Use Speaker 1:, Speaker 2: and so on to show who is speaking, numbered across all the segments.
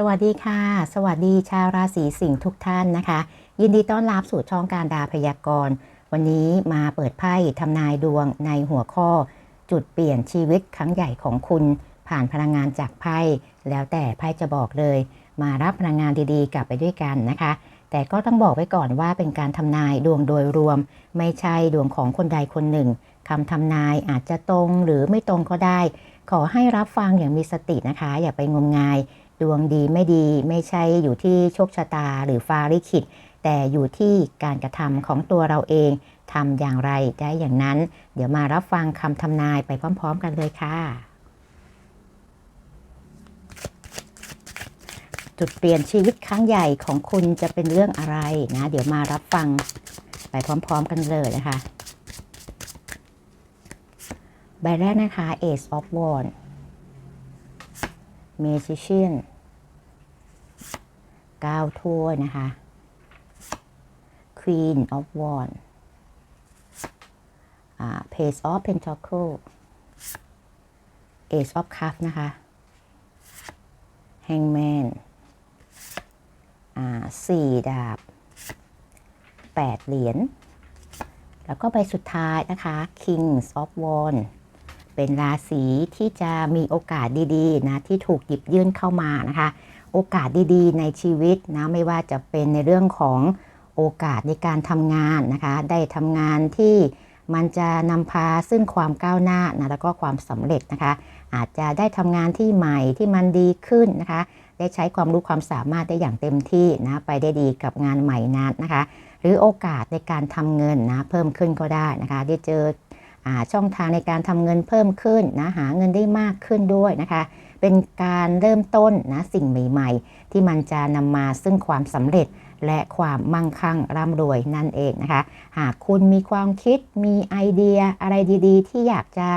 Speaker 1: สวัสดีค่ะ สวัสดีชาวราศีสิงห์ทุกท่านนะคะ ยินดีต้อนรับสู่ช่องการดาพยากรณ์ วันนี้มาเปิดไพ่ทำนายดวงในหัวข้อ จุดเปลี่ยนชีวิตครั้งใหญ่ของคุณ ผ่านพลังงานจากไพ่แล้วแต่ไพ่จะบอกเลย มารับพลังงานดีๆ กลับไปด้วยกันนะคะ แต่ก็ต้องบอกไว้ก่อนว่าเป็นการทำนายดวงโดยรวม ไม่ใช่ดวงของคนใดคนหนึ่งคำทำนายอาจจะตรงหรือไม่ตรงก็ได้ ขอให้รับฟังอย่างมีสตินะคะ อย่าไปงมงาย ดวงดีไม่ดีไม่ใช่อยู่ที่โชคชะตาหรือฟ้าลิขิต แต่อยู่ที่การกระทำของตัวเราเองทำอย่างไรได้อย่างนั้น เดี๋ยวมารับฟังคำทำนายไปพร้อม ๆ กันเลยค่ะ จุดเปลี่ยนชีวิตครั้งใหญ่ของคุณจะเป็นเรื่องอะไรนะ เดี๋ยวมารับฟังไปพร้อม ๆ กันเลยนะคะ ใบแรกนะคะ Ace of Wands Magician 9ถ้วยนะคะ Queen of Wands Page of Pentacle Ace of Cups นะคะ Hangman สี่ดาบ8เหรียญ แล้วก็ใบสุดท้ายนะคะ Kings of Wands เป็นราศีที่จะมีโอกาสดีๆนะที่ถูกหยิบยื่นเข้ามานะคะ โอกาสดีๆ ในชีวิตนะไม่ว่าจะเป็นในเรื่องของโอกาสในการทำงานนะคะ ได้ทำงานที่มันจะนำพาซึ่งความก้าวหน้านะแล้วก็ความสำเร็จนะคะ อาจจะได้ทำงานที่ใหม่ที่มันดีขึ้นนะคะ ได้ใช้ความรู้ความสามารถได้อย่างเต็มที่นะไปได้ดีกับงานใหม่นั้นนะคะ หรือโอกาสในการทำเงินนะเพิ่มขึ้นก็ได้นะคะ ได้เจอ ช่องทางในการทำเงินเพิ่มขึ้นนะหาเงินได้มากขึ้นด้วยนะคะ เป็นการเริ่มต้นนะสิ่งใหม่ๆ ที่มันจะนำมาซึ่งความสำเร็จและความมั่งคั่งร่ำรวยนั่นเองนะคะ หากคุณมีความคิดมีไอเดียอะไรดีๆ ที่อยากจะ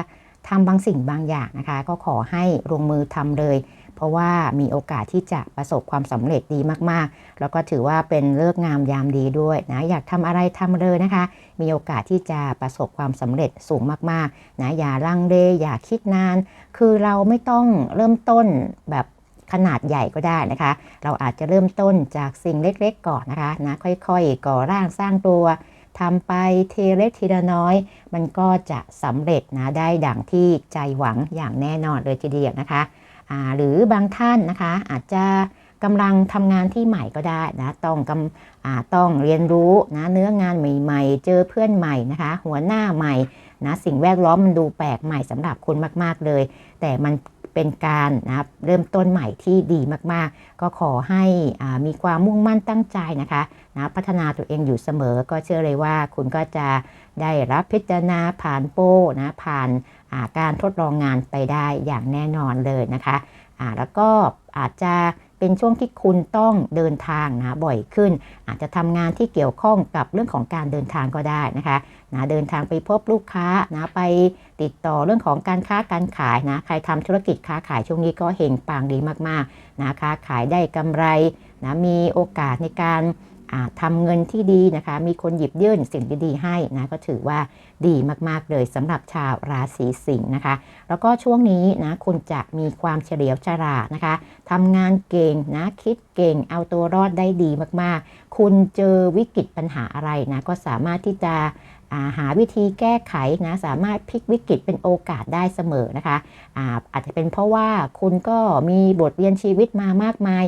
Speaker 1: ทำบางสิ่งบางอย่างนะคะ ก็ขอให้ลงมือทำเลย เพราะว่ามีโอกาสที่จะประสบความสำเร็จดีมากๆ แล้วก็ถือว่าเป็นเลิกงามยามดีด้วยนะอยากทำอะไรทำเลยนะคะ มีโอกาสที่จะประสบความสำเร็จสูงมากๆนะอย่าลังเลอย่าคิดนาน คือเราไม่ต้องเริ่มต้นแบบขนาดใหญ่ก็ได้นะคะ เราอาจจะเริ่มต้นจากสิ่งเล็กๆก่อนนะคะนะค่อยๆก่อร่างสร้างตัวทำไปเทเล็กทีละน้อย มันก็จะสำเร็จนะได้ดังที่ใจหวังอย่างแน่นอนเลยทีเดียวนะคะ หรือบางท่านนะคะอาจจะกำลังทำงานที่ใหม่ก็ได้นะต้องกำต้องเรียนรู้นะเนื้องานใหม่ๆ เจอเพื่อนใหม่นะคะ หัวหน้าใหม่นะสิ่งแวดล้อมมันดูแปลกใหม่สำหรับคุณมากๆเลย แต่มันเป็นการนะเริ่มต้นใหม่ที่ดีมากๆ ก็ขอให้มีความมุ่งมั่นตั้งใจนะคะนะพัฒนาตัวเองอยู่เสมอก็เชื่อเลยว่าคุณก็จะได้รับพิจารณาผ่านโป้นะผ่าน การทดลองงานไปได้อย่างแน่นอนเลยนะคะแล้วก็อาจจะเป็นช่วงที่คุณต้องเดินทางนะบ่อยขึ้น อาจจะทำงานที่เกี่ยวข้องกับเรื่องของการเดินทางก็ได้นะคะนะเดินทางไปพบลูกค้านะไปติดต่อเรื่องของการค้าการขายนะใครทำธุรกิจค้าขายช่วงนี้ก็เฮงปังดีมากๆนะค้าขายได้กำไรนะมีโอกาสในการ ทำเงินที่ดีนะคะ มีคนหยิบยื่นสิ่งดีๆให้นะก็ถือว่าดีมากๆเลยสำหรับชาวราศีสิงห์นะคะ แล้วก็ช่วงนี้นะคุณจะมีความเฉลียวฉลาดนะคะทำงานเก่งนะคิดเก่งเอาตัวรอดได้ดีมากๆ คุณเจอวิกฤตปัญหาอะไรนะก็สามารถที่จะาหาวิธีแก้ไขนะสามารถพลิกวิกฤตเป็นโอกาสได้เสมอนะคะอาอาจจะเป็นเพราะว่าคุณก็มีบทเรียนชีวิตมามากมาย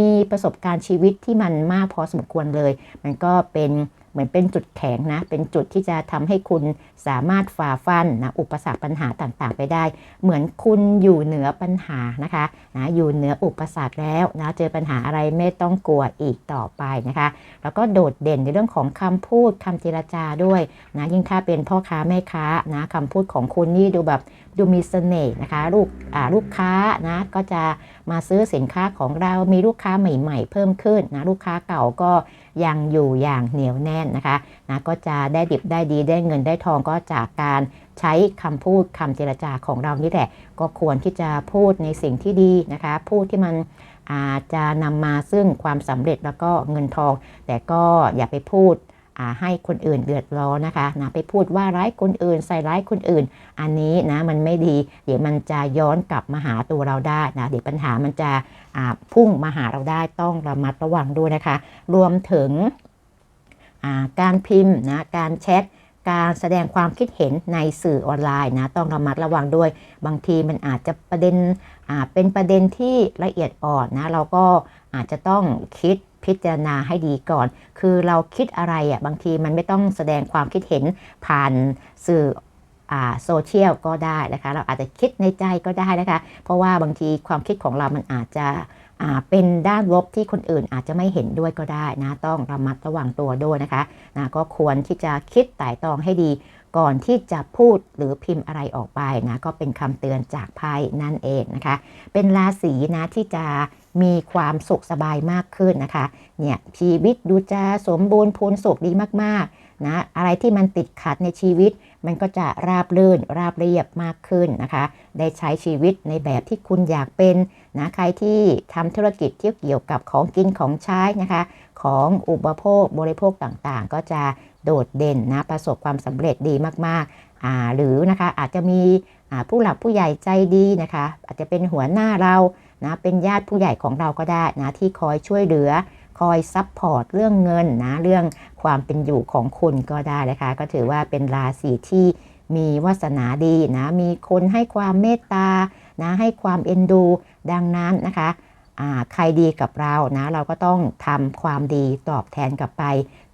Speaker 1: มีประสบการณ์ชีวิตที่มันมากพอสมควรเลย มันก็เป็น เหมือนเป็นจุดแข็งนะ เป็นจุดที่จะทำให้คุณสามารถฝ่าฟันนะอุปสรรคปัญหาต่างๆ ไปได้ เหมือนคุณอยู่เหนือปัญหานะคะนะอยู่เหนืออุปสรรคแล้วนะเจอปัญหาอะไรไม่ต้องกลัวอีกต่อไปนะคะ แล้วก็โดดเด่นในเรื่องของคำพูดคำเจรจาด้วยนะยิ่งถ้าเป็นพ่อค้าแม่ค้านะคำพูดของคุณนี่ดูแบบดูมีเสน่ห์นะคะลูกลูกค้านะก็จะมาซื้อสินค้าของเรามีลูกค้าใหม่ ๆ เพิ่มขึ้นนะลูกค้าเก่าก็ ยังอยู่อย่างเหนียวแน่นนะคะนะก็จะได้ดิบได้ดีได้เงินได้ทองก็จากการใช้คำพูดคำเจรจาของเรานี่แหละ ก็ควรที่จะพูดในสิ่งที่ดีนะคะ พูดที่มันอาจจะนำมาซึ่งความสำเร็จแล้วก็เงินทอง แต่ก็อย่าไปพูด ให้คนอื่นเดือดร้อนนะคะนะไปพูดว่าร้ายคนอื่น ใส่ร้ายคนอื่น อันนี้นะมันไม่ดี เดี๋ยวมันจะย้อนกลับมาหาตัวเราได้นะเดี๋ยวปัญหามันจะพุ่งมาหาเราได้ต้องระมัดระวังด้วยนะคะ รวมถึงาการพิมพ์นะการแชทการแสดงความคิดเห็นในสื่อออนไลน์นะต้องระมัดระวังด้วย บางทีมันอาจจะประเด็นเป็นประเด็นที่ละเอียดอ่อนนะเราก็อาจจะต้องคิด พิจารณาให้ดีก่อน คือเราคิดอะไรอะบางทีมันไม่ต้องแสดงความคิดเห็นผ่านสื่อโซเชียลก็ได้นะคะ เราอาจจะคิดในใจก็ได้นะคะ เพราะว่าบางทีความคิดของเรามันอาจจะเป็นด้านลบที่คนอื่นอาจจะไม่เห็นด้วยก็ได้นะ ต้องระมัดระวังตัวด้วยนะคะนะก็ควรที่จะคิดไต่ตรองให้ดี ก่อนที่จะพูดหรือพิมพ์อะไรออกไปนะ ก็เป็นคำเตือนจากไพ่นั่นเองนะคะ เป็นราศีนะที่จะ มีความสุขสบายมากขึ้นนะคะ เนี่ยชีวิตดูจะสมบูรณ์พูนสุขดีมากๆนะอะไรที่มันติดขัดในชีวิต มันก็จะราบรื่นราบเรียบมากขึ้นนะคะ ได้ใช้ชีวิตในแบบที่คุณอยากเป็นนะใครที่ทำธุรกิจที่เกี่ยวกับของกินของใช้นะคะ ของอุปโภคบริโภคต่างๆ ก็จะโดดเด่นนะประสบความสำเร็จดีมากๆอ่าหรือนะคะอาจจะมีผู้หลักผู้ใหญ่ใจดีนะคะ อาจจะเป็นหัวหน้าเรา นะเป็นญาติผู้ใหญ่ของเราก็ได้นะที่คอยช่วยเหลือ คอยซัพพอร์ตเรื่องเงินนะเรื่องความเป็นอยู่ของคุณก็ได้นะคะ ก็ถือว่าเป็นราศีที่มีวาสนาดีนะมีคนให้ความเมตตานะให้ความเอ็นดู ดังนั้นนะคะ ใครดีกับเรานะเราก็ต้องทำความดีตอบแทนกลับไป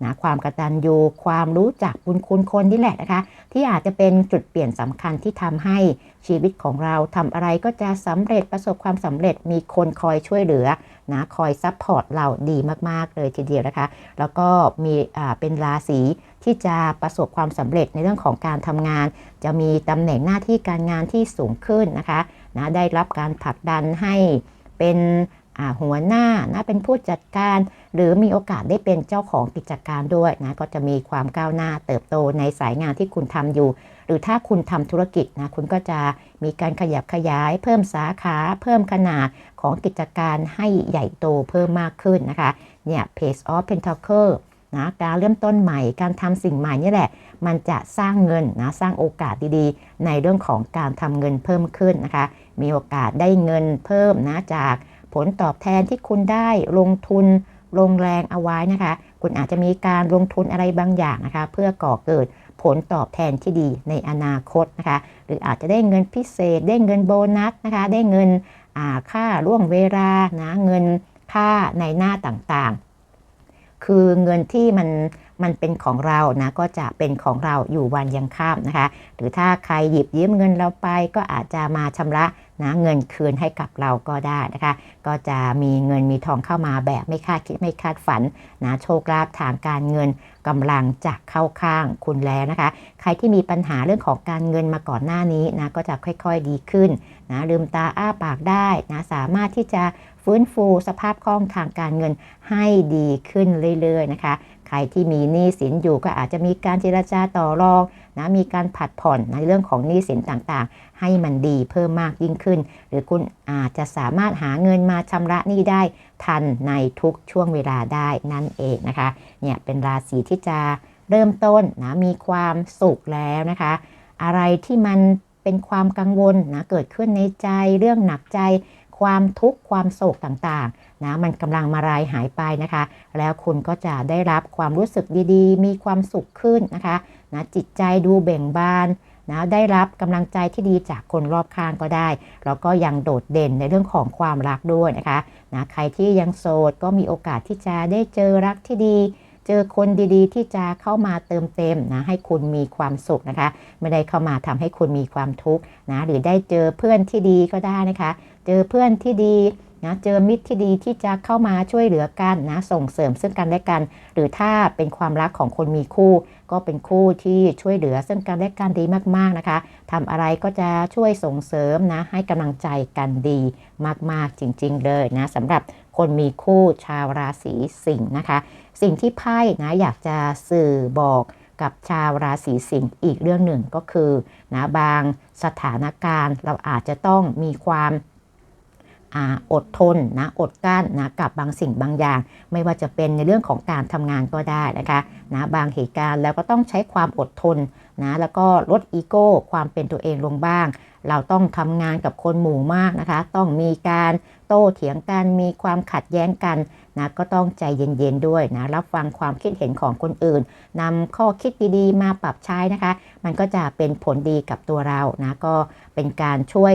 Speaker 1: นะความกตัญญูความรู้จักบุญคุณคนนี่แหละนะคะ ที่อาจจะเป็นจุดเปลี่ยนสำคัญที่ทำให้ชีวิตของเราทำอะไรก็จะสำเร็จประสบความสำเร็จมีคนคอยช่วยเหลือนะคอยซัพพอร์ตเราดีมาก ๆ เลยทีเดียวนะคะ แล้วก็มีอ่าเป็นราศีที่จะประสบความสำเร็จในเรื่องของการทำงาน จะมีตำแหน่งหน้าที่การงานที่สูงขึ้นนะคะนะได้รับการผลักดันให้ เป็นหัวหน้านะเป็นผู้จัดการ หรือมีโอกาสได้เป็นเจ้าของกิจการด้วยนะก็จะมีความก้าวหน้าเติบโตในสายงานที่คุณทำอยู่ หรือถ้าคุณทำธุรกิจนะคุณก็จะมีการขยับขยาย เพิ่มสาขา เพิ่มขนาดของกิจการให้ใหญ่โตเพิ่มมากขึ้นนะคะเนี่ย Page of Pentacle นะการเริ่มต้นใหม่การทำสิ่งใหม่นี่แหละ มันจะสร้างเงินนะสร้างโอกาสดีๆ ในเรื่องของการทำเงินเพิ่มขึ้นนะคะ มีโอกาสได้เงินเพิ่มนะจากผลตอบแทนที่คุณได้ลงทุนลงแรงเอาไว้นะคะ คุณอาจจะมีการลงทุนอะไรบางอย่างนะคะ เพื่อก่อเกิดผลตอบแทนที่ดีในอนาคตนะคะ หรืออาจจะได้เงินพิเศษ ได้เงินโบนัสนะคะ ได้เงินค่าล่วงเวลานะเงินค่าในหน้าต่างๆ คือเงินที่มันมันเป็นของเรานะก็จะเป็นของเราอยู่วันยังข้ามนะคะ หรือถ้าใครหยิบยืมเงินเราไปก็อาจจะมาชำระ นะเงินคืนให้กับเราก็ได้นะคะ ก็จะมีเงินมีทองเข้ามาแบบไม่คาดคิดไม่คาดฝันนะโชคลาภทางการเงินกำลังจะเข้าข้างคุณแล้วนะคะ ใครที่มีปัญหาเรื่องของการเงินมาก่อนหน้านี้นะก็จะค่อยๆดีขึ้นนะลืมตาอ้าปากได้นะสามารถที่จะฟื้นฟูสภาพคล่องทางการเงินให้ดีขึ้นเรื่อยๆนะคะ ใครที่มีหนี้สินอยู่ก็อาจจะมีการเจรจาต่อรองนะมีการผัดผ่อนในเรื่องของหนี้สินต่างๆ ให้มันดีเพิ่มมากยิ่งขึ้น หรือคุณอาจจะสามารถหาเงินมาชำระหนี้ได้ทันในทุกช่วงเวลาได้นั่นเองนะคะเนี่ยเป็นราศีที่จะเริ่มต้นนะมีความสุขแล้วนะคะ อะไรที่มันเป็นความกังวลนะเกิดขึ้นในใจเรื่องหนักใจ ความทุกข์ความโศกต่างๆนะมันกำลังมารายหายไปนะคะ แล้วคุณก็จะได้รับความรู้สึกดีๆ มีความสุขขึ้นนะคะนะจิตใจดูเบ่งบานนะได้รับกำลังใจที่ดีจากคนรอบข้างก็ได้ แล้วก็ยังโดดเด่นในเรื่องของความรักด้วยนะคะนะใครที่ยังโสดก็มีโอกาสที่จะได้เจอรักที่ดีเจอคนดีๆ ที่จะเข้ามาเติมเต็มนะให้คุณมีความสุขนะคะ ไม่ได้เข้ามาทำให้คุณมีความทุกข์นะหรือได้เจอเพื่อนที่ดีก็ได้นะคะ เจอเพื่อนที่ดีนะเจอมิตรที่ดีที่จะเข้ามาช่วยเหลือกันนะส่งเสริมซึ่งกันและกัน หรือถ้าเป็นความรักของคนมีคู่ ก็เป็นคู่ที่ช่วยเหลือซึ่งกันและกันดีมากๆนะคะทำอะไรก็จะช่วยส่งเสริมนะให้กำลังใจกันดีมากๆจริง ๆ เลยนะสำหรับคนมีคู่ชาวราศีสิงห์นะคะ สิ่งที่ไพ่นะอยากจะสื่อบอกกับชาวราศีสิงห์อีกเรื่องหนึ่งก็คือนะบางสถานการณ์เราอาจจะต้องมีความ อดทนนะอดกั้นนะกับบางสิ่งบางอย่าง ไม่ว่าจะเป็นในเรื่องของการทำงานก็ได้นะคะนะบางเหตุการณ์แล้วก็ต้องใช้ความอดทนนะแล้วก็ลดอีโก้ความเป็นตัวเองลงบ้าง เราต้องทำงานกับคนหมู่มากนะคะ ต้องมีการโต้เถียงกันมีความขัดแย้งกันนะก็ต้องใจเย็นๆด้วยนะรับฟังความคิดเห็นของคนอื่นนำข้อคิดดีๆมาปรับใช้นะคะ มันก็จะเป็นผลดีกับตัวเรานะก็เป็นการช่วย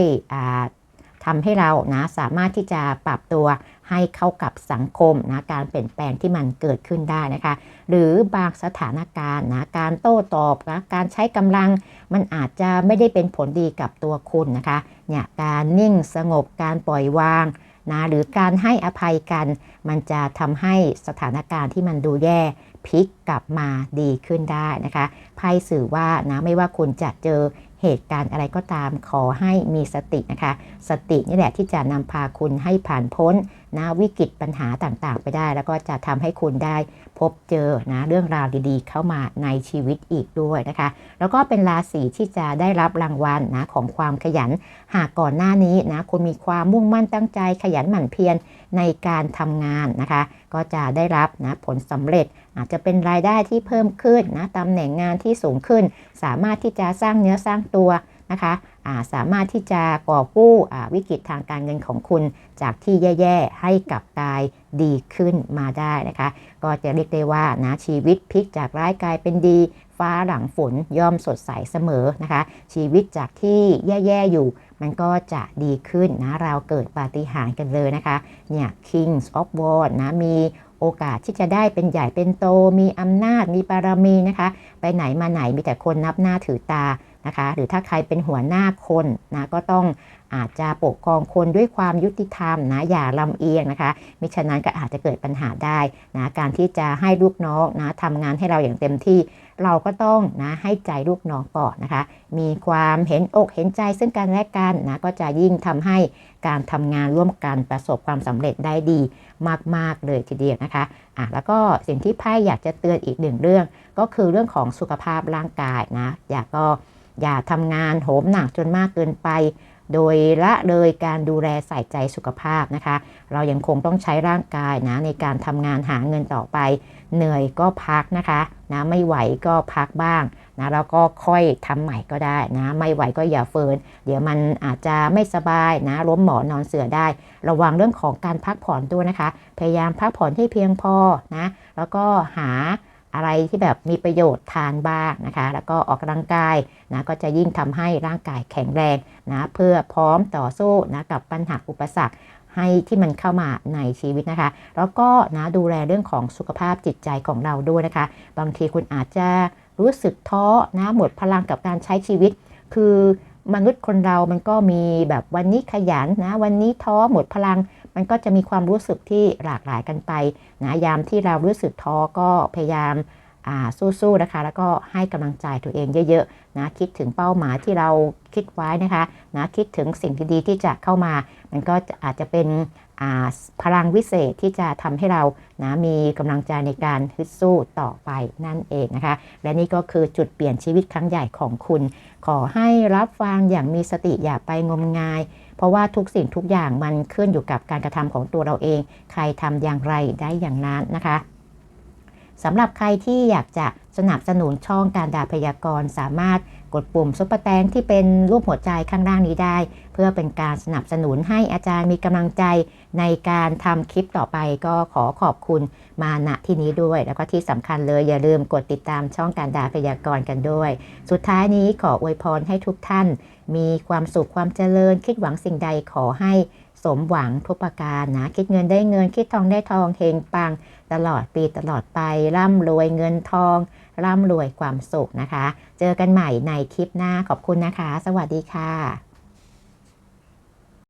Speaker 1: ทำให้เรานะสามารถที่จะปรับตัวให้เข้ากับสังคมนะการเปลี่ยนแปลงที่มันเกิดขึ้นได้นะคะ หรือบางสถานการณ์นะการโต้ตอบนะการใช้กำลังมันอาจจะไม่ได้เป็นผลดีกับตัวคุณนะคะเนี่ยการนิ่งสงบการปล่อยวางนะหรือการให้อภัยกัน มันจะทำให้สถานการณ์ที่มันดูแย่พลิกกลับมาดีขึ้นได้นะคะไพ่สื่อว่านะไม่ว่าคุณจะเจอ เหตุการณ์อะไรก็ตามขอให้มีสตินะคะ สตินี่แหละที่จะนำพาคุณให้ผ่านพ้นนะวิกฤตปัญหาต่างๆ ไปได้ แล้วก็จะทำให้คุณได้พบเจอนะเรื่องราวดีๆ เข้ามาในชีวิตอีกด้วยนะคะ แล้วก็เป็นราศีที่จะได้รับรางวัลนะของความขยัน หากก่อนหน้านี้นะคุณมีความมุ่งมั่นตั้งใจขยันหมั่นเพียรในการทำงานนะคะ ก็จะได้รับนะผลสำเร็จ อาจจะเป็นรายได้ที่เพิ่มขึ้นนะตำแหน่งงานที่สูงขึ้น สามารถที่จะสร้างเนื้อสร้างตัวนะคะสามารถที่จะก่อกู้วิกฤตทางการเงินของคุณ จากที่แย่ ๆ ให้กลับกลายดีขึ้นมาได้นะคะ ก็จะเรียกได้ว่านะชีวิตพลิกจากร้ายกลายเป็นดี ฟ้าหลังฝนย่อมสดใสเสมอนะคะ ชีวิตจากที่แย่ๆอยู่มันก็จะดีขึ้นนะ เราเกิดปาฏิหาริย์กันเลยนะคะ เนี่ย Kings of w a r นะ มี โอกาสที่จะได้เป็นใหญ่เป็นโต มีอำนาจมีบารมีนะคะ ไปไหนมาไหนมีแต่คนนับหน้าถือตานะคะ หรือถ้าใครเป็นหัวหน้าคนนะก็ต้อง อาจจะปกครองคนด้วยความยุติธรรมนะอย่าลำเอียงนะคะมิฉะนั้นก็อาจจะเกิดปัญหาได้นะการที่จะให้ลูกน้องนะทำงานให้เราอย่างเต็มที่ เราก็ต้องนะให้ใจลูกน้องก่อนนะคะ มีความเห็นอกเห็นใจซึ่งกันและกันนะก็จะยิ่งทำให้การทำงานร่วมกันประสบความสำเร็จได้ดีมาก ๆ เลยทีเดียวนะคะอะแล้วก็สิ่งที่ไพ่อยากจะเตือนอีกหนึ่งเรื่อง ก็คือเรื่องของสุขภาพร่างกายนะอย่ากก็อย่าทำงานโหมหนักจนมากเกินไป โดยละเลยการดูแลใส่ใจสุขภาพนะคะ เรายังคงต้องใช้ร่างกายนะในการทำงานหาเงินต่อไป เหนื่อยก็พักนะคะนะไม่ไหวก็พักบ้างนะแล้วก็ค่อยทำใหม่ก็ได้นะ ไม่ไหวก็อย่าเฟินเดี๋ยวมันอาจจะไม่สบายนะล้มหมอนนอนเสือได้ ระวังเรื่องของการพักผ่อนด้วยนะคะ พยายามพักผ่อนให้เพียงพอนะแล้วก็หา อะไรที่แบบมีประโยชน์ทานบ้างนะคะ แล้วก็ออกกำลังกายนะก็จะยิ่งทำให้ร่างกายแข็งแรงนะเพื่อพร้อมต่อสู้นะกับปัญหาอุปสรรคให้ที่มันเข้ามาในชีวิตนะคะ แล้วก็นะดูแลเรื่องของสุขภาพจิตใจของเราด้วยนะคะ บางทีคุณอาจจะรู้สึกท้อนะหมดพลังกับการใช้ชีวิต คือมนุษย์คนเรามันก็มีแบบวันนี้ขยันนะ วันนี้ท้อหมดพลัง มันก็จะมีความรู้สึกที่หลากหลายกันไปนะยามที่เรารู้สึกท้อก็พยายามสู้ๆนะคะ แล้วก็ให้กำลังใจตัวเองเยอะๆนะคิดถึงเป้าหมายที่เราคิดไว้นะคะนะคิดถึงสิ่งที่ดีที่จะเข้ามา มันก็อาจจะเป็นพลังวิเศษที่จะทำให้เรานะมีกำลังใจในการฮึดสู้ต่อไปนั่นเองนะคะ และนี่ก็คือจุดเปลี่ยนชีวิตครั้งใหญ่ของคุณ ขอให้รับฟังอย่างมีสติอย่าไปงมงาย เพราะว่าทุกสิ่งทุกอย่างมันขึ้นอยู่กับการกระทำของตัวเราเอง ใครทำอย่างไรได้อย่างนั้นนะคะสำหรับใครที่อยากจะสนับสนุนช่องการดาพยากรณ์สามารถ กดปุ่มซุปเปอร์แตงที่เป็นรูปหัวใจข้างล่างนี้ได้ เพื่อเป็นการสนับสนุนให้อาจารย์มีกำลังใจในการทำคลิปต่อไปก็ขอขอบคุณมาณที่นี้ด้วย แล้วก็ที่สำคัญเลยอย่าลืมกดติดตามช่องการดาพยากรณ์กันด้วย สุดท้ายนี้ขออวยพรให้ทุกท่าน มีความสุขความเจริญ คิดหวังสิ่งใดขอให้สมหวังทุกประการนะ คิดเงินได้เงิน คิดทองได้ทองเฮงปัง ตลอดปีตลอดไปร่ำรวยเงินทอง ร่ำรวยความสุขนะคะ เจอกันใหม่ในคลิปหน้าขอบคุณนะคะ สวัสดีค่ะ